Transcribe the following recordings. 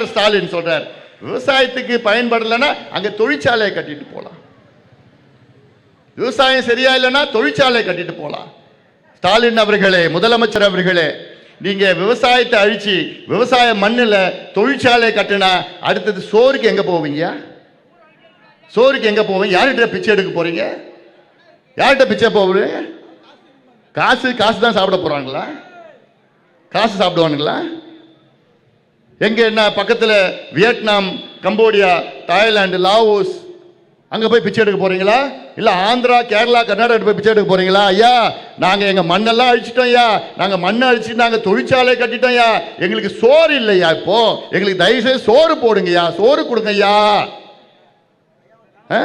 சொல்றார் ஸ்டாலின் சொல்றார் விவசாயத்துக்கு பயன்படலைன்னா அங்க தொழிற்சாலையை கட்டிட்டு போலாம். விவசாயம் சரியா இல்லைன்னா தொழிற்சாலையை கட்டிட்டு போலாம். ஸ்டாலின் அவர்களே முதலமைச்சர் அவர்களே நீங்க விவசாயத்தை அழிச்சு விவசாய மண்ணுல தொழிற்சாலை கட்டினா அடுத்தது சோறுக்கு எங்க போவீங்க? சோறுக்கு எங்க போவீங்க? யார்கிட்ட பிச்சை எடுக்க போறீங்க? யார்கிட்ட பிச்சை போவீங்க காசு காசு தான் சாப்பிட போறாங்களா? காசு சாப்பிடுவானுங்களா? எங்கே என்ன பக்கத்தில் வியட்நாம் கம்போடியா தாய்லாந்து லாவோஸ் அங்கே போய் பிச்சை எடுக்க போகிறீங்களா இல்லை ஆந்திரா கேரளா கர்நாடகா போய் பிச்சை எடுக்க போகிறீங்களா ஐயா நாங்கள் எங்கள் மண்ணெல்லாம் அழிச்சிட்டோம் ஐயா. நாங்கள் மண்ணை அழிச்சு நாங்கள் தொழிற்சாலை கட்டிட்டோம் ஐயா. எங்களுக்கு சோறு இல்லையா இப்போ. எங்களுக்கு தயவுசெய்து சோறு போடுங்கய்யா சோறு கொடுங்க ஐயா. ஆ?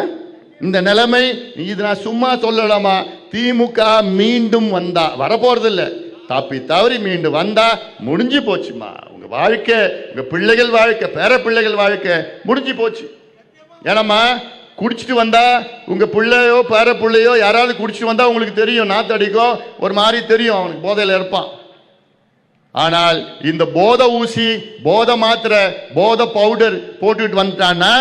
இந்த நிலைமை இது நான் சும்மா சொல்லலாமா? திமுக மீண்டும் வந்தா வரப்போறது இல்லை தப்பி தவறி மீண்டும் வந்தா முடிஞ்சு போச்சுமா? உங்கள் வாழ்க்கை உங்கள் பிள்ளைகள் வாழ்க்கை பேர பிள்ளைகள் வாழ்க்கை முடிஞ்சு போச்சு. ஏனம்மா குடிச்சிட்டு வந்தா உங்கள் பிள்ளையோ பேர பிள்ளையோ யாராவது குடிச்சிட்டு வந்தா உங்களுக்கு தெரியும். நாத்தடிக்கோ ஒரு மாதிரி தெரியும். அவனுக்கு போதையில் இருப்பான். ஆனால் இந்த போதை ஊசி போதை மாத்திரை போதை பவுடர் போட்டுட்டு வந்துட்டான்னா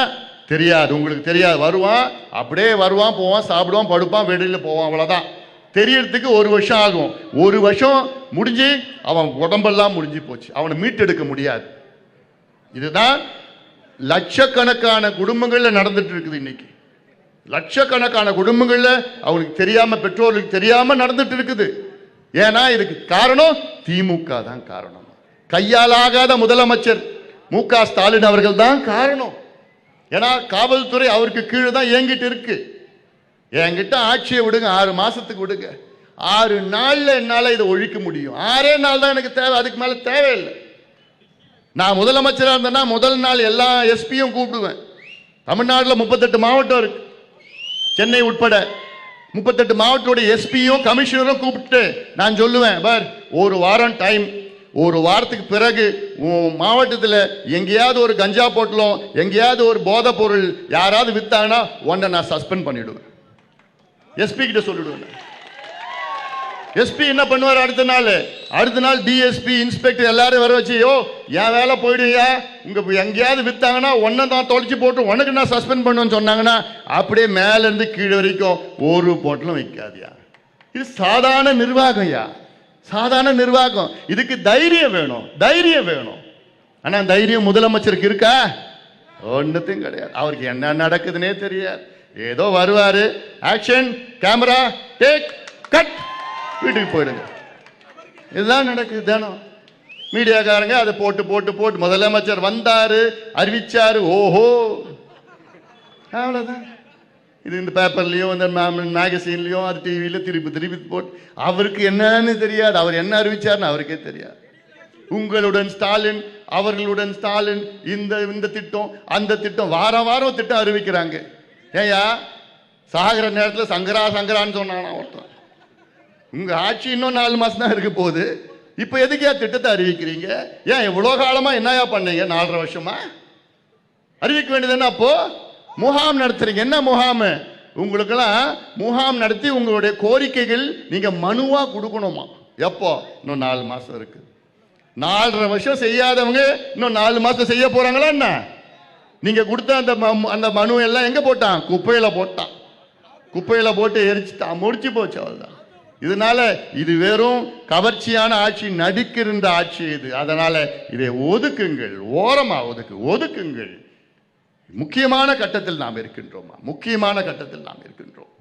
தெரியாது. உங்களுக்கு தெரியாது. வருவான் அப்படியே வருவான் போவான் சாப்பிடுவான் படுப்பான் வெளியில் போவான் அவ்வளோதான் தெரியறதுக்கு ஒரு வருஷம் ஆகும். ஒரு வருஷம் முடிஞ்சு அவன் உடம்பெல்லாம் முடிஞ்சு போச்சு. அவனை மீட்டெடுக்க முடியாது. இதுதான் லட்சக்கணக்கான குடும்பங்களில் நடந்துட்டு இருக்குது இன்னைக்கு. லட்சக்கணக்கான குடும்பங்களில் அவனுக்கு தெரியாம பெற்றோர்களுக்கு தெரியாம நடந்துட்டு இருக்குது ஏன்னா இதுக்கு காரணம் திமுக தான் காரணம். கையாலாகாத முதலமைச்சர் மு க ஸ்டாலின் அவர்கள் தான் காரணம். ஏன்னா காவல்துறை அவருக்கு கீழே தான் இயங்கிட்டு இருக்கு. என்கிட்ட ஆட்சியை விடுங்க ஆறு மாசத்துக்கு விடுங்க. ஆறு நாளில் என்னால் இதை ஒழிக்க முடியும். ஆறே நாள் தான் எனக்கு தேவை. அதுக்கு மேலே தேவையில்லை. நான் முதலமைச்சராக இருந்தேன்னா முதல் நாள் எல்லா எஸ்பியும் கூப்பிடுவேன். தமிழ்நாட்டில் முப்பத்தெட்டு மாவட்டம் இருக்கு. சென்னை உட்பட முப்பத்தெட்டு மாவட்டத்தோட எஸ்பியும் கமிஷனரும் கூப்பிட்டு நான் சொல்லுவேன் பார் ஒரு வாரம் டைம். ஒரு வாரத்துக்கு பிறகு உன் மாவட்டத்தில் எங்கேயாவது ஒரு கஞ்சா போட்டலும் எங்கேயாவது ஒரு போதைப் பொருள் யாராவது வித்தாங்கன்னா உன்னை நான் சஸ்பெண்ட் பண்ணிவிடுவேன் எஸ்பி கிட்ட சொல்லிடுவேன். எஸ்பி என்ன பண்ணுவார் அடுத்த நாள்? அடுத்த நாள் டிஎஸ்பி இன்ஸ்பெக்டர் எல்லாரும் வர வச்சு யோ என் வேலை போயிடுங்க உங்க எங்கேயாவது வித்தாங்கன்னா ஒன்றை தான் தொலைச்சி போட்டு உனக்கு நான் சஸ்பெண்ட் பண்ணுவேன்னு சொன்னாங்கன்னா அப்படியே மேல இருந்து கீழே வரைக்கும் ஒரு போட்டலும் வைக்காதியா இது சாதாரண நிர்வாகம்யா சாதாரண நிர்வாகம். இதுக்கு தைரியம் வேணும். தைரியம் வேணும். ஆனா தைரியம் முதலமைச்சருக்கு இருக்கா? ஒன்றுத்தையும் கிடையாது. அவருக்கு என்ன நடக்குதுன்னே தெரியாது. ஏதோ வருவாரு. ஆக்ஷன் கேமரா டேக் கட் வீட்டுக்கு போயிடுங்க. இதுதான் நடக்குது தினம். மீடியாக்காரங்க அதை போட்டு போட்டு போட்டு முதலமைச்சர் வந்தாரு அறிவிச்சாரு ஓஹோ. அவ்வளோதான் இது இந்த பேப்பர்லேயோ இந்த மேகசீன்லயும் அது டிவியில திருப்பி திருப்பி போட்டு அவருக்கு என்னன்னு தெரியாது. அவர் என்ன அறிவிச்சாருன்னு அவருக்கே தெரியாது. உங்களுடன் ஸ்டாலின் அவர்களுடன் ஸ்டாலின் இந்த இந்த திட்டம் அந்த திட்டம் வாரம் வாரம் திட்டம் அறிவிக்கிறாங்க. ஏயா சாகிற நேரத்தில் சங்கரா சங்கரான்னு சொன்னானா ஒருத்தன். உங்கள் ஆட்சி இன்னும் நாலு மாதம் தான் இருக்க போகுது. இப்போ எதுக்கையா திட்டத்தை அறிவிக்கிறீங்க? ஏன் இவ்வளோ காலமாக என்னயா பண்ணீங்க? நாலரை வருஷமா? அறிவிக்க வேண்டியது அப்போ? முகாம் நடத்துறீங்க. என்ன முகாம்? உங்களுக்கெல்லாம் முகாம் நடத்தி உங்களுடைய கோரிக்கைகள் நீங்கள் மனுவாக கொடுக்கணுமா? எப்போ? இன்னும் நாலு மாதம் இருக்கு. நாலரை வருஷம் செய்யாதவங்க இன்னும் நாலு மாதம் செய்ய போகிறாங்களா என்ன? நீங்கள் கொடுத்த அந்த ம- அந்த மனு எல்லாம் எங்கே போட்டான்? குப்பையில் போட்டான். குப்பையில் போட்டு எரிச்சுட்டான். முடிச்சு போச்சு அவ்வளவுதான். இதனால இது வெறும் கவர்ச்சியான ஆட்சி நடிக்கிருந்த ஆட்சி இது. அதனால இதை ஒதுக்குங்கள் ஓரமா ஒதுக்கு ஒதுக்குங்கள். முக்கியமான கட்டத்தில் நாம் இருக்கின்றோமா? முக்கியமான கட்டத்தில் நாம் இருக்கின்றோம்.